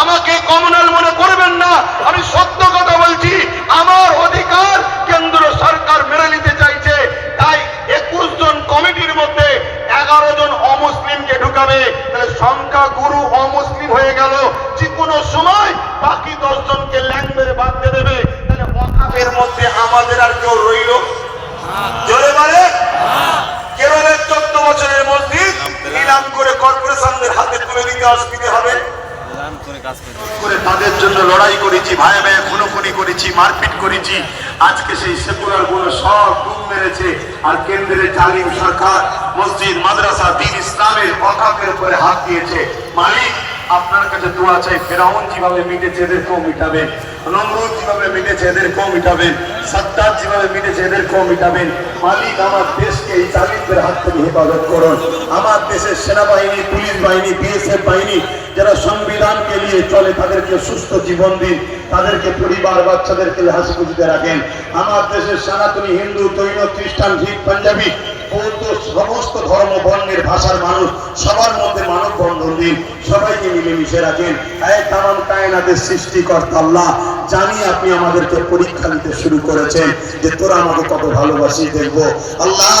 আমাকে কমনাল মনে করবেন না। আমি সত্য কথা বলছি, আমার অধিকার কেন্দ্র সরকার মেনে নিতে চাইছে। তাই একুশ জন কমিটির মধ্যে এগারো জন অমুসলিমকে ঢুকাবে। তাহলে সংখ্যা গুরু অমুসলিম হয়ে গেল। যে কোনো সময় বাকি দশজনকে ল্যাংবের বাঁধতে দেবে। তাহলে অকাপের মধ্যে আমাদের আর কেউ রইল? জোরে বলে? কেরলের চোদ্দ বছরের মসজিদ নিলাম করে কর্পোরেশনদের হাতে তুলে দিতে অসুবিধে করে তাদের জন্য লড়াই করেছি, ভাই ভাই, খুনোখুনি করেছি, মারপিট করেছি। আজকে সেই সেকুলারগুলো সব ডুব মেরেছে। আর কেন্দ্রের জালিম সরকার মসজিদ, মাদ্রাসা, দিন ইসলামের অকাপের উপরে হাত দিয়েছে। মালিক, আপনার কাছে দোয়া চাই, ফেরাউন যেভাবে মিটেছে এদেরকেও মিটাবেন, নমরুদ যেভাবে মিটেছে এদেরকেও মিটাবেন সাদ্দার যেভাবে মিটেছে এদেরকেও মিটাবেন। মালিক, আমার দেশকে এই জালিমদের হাত থেকে হেফাজত করুন। আমার দেশের সেনাবাহিনী, পুলিশ বাহিনী, বিএসএফ বাহিনী যারা সংবিধানকে নিয়ে চলে, তাদেরকে সুস্থ জীবন দিন, তাদেরকে পরিবার, বাচ্চাদেরকে হাসি খুশিতে রাখেন। আমার দেশের সনাতনী হিন্দু, তৈন, খ্রিস্টান শিখ পাঞ্জাবি সমস্ত ধর্ম, বর্ণের ভাষার মানুষ, সবার মধ্যে মানব বন্ধন দিন, সবাইকে মিলেমিশে রাখেন। এক তামাম কায়নাদের সৃষ্টিকর্তা আল্লাহ, জানি আপনি আমাদেরকে পরীক্ষা নিতে শুরু করেছেন যে তোরা আমাকে কত ভালোবাসি দেখব। আল্লাহ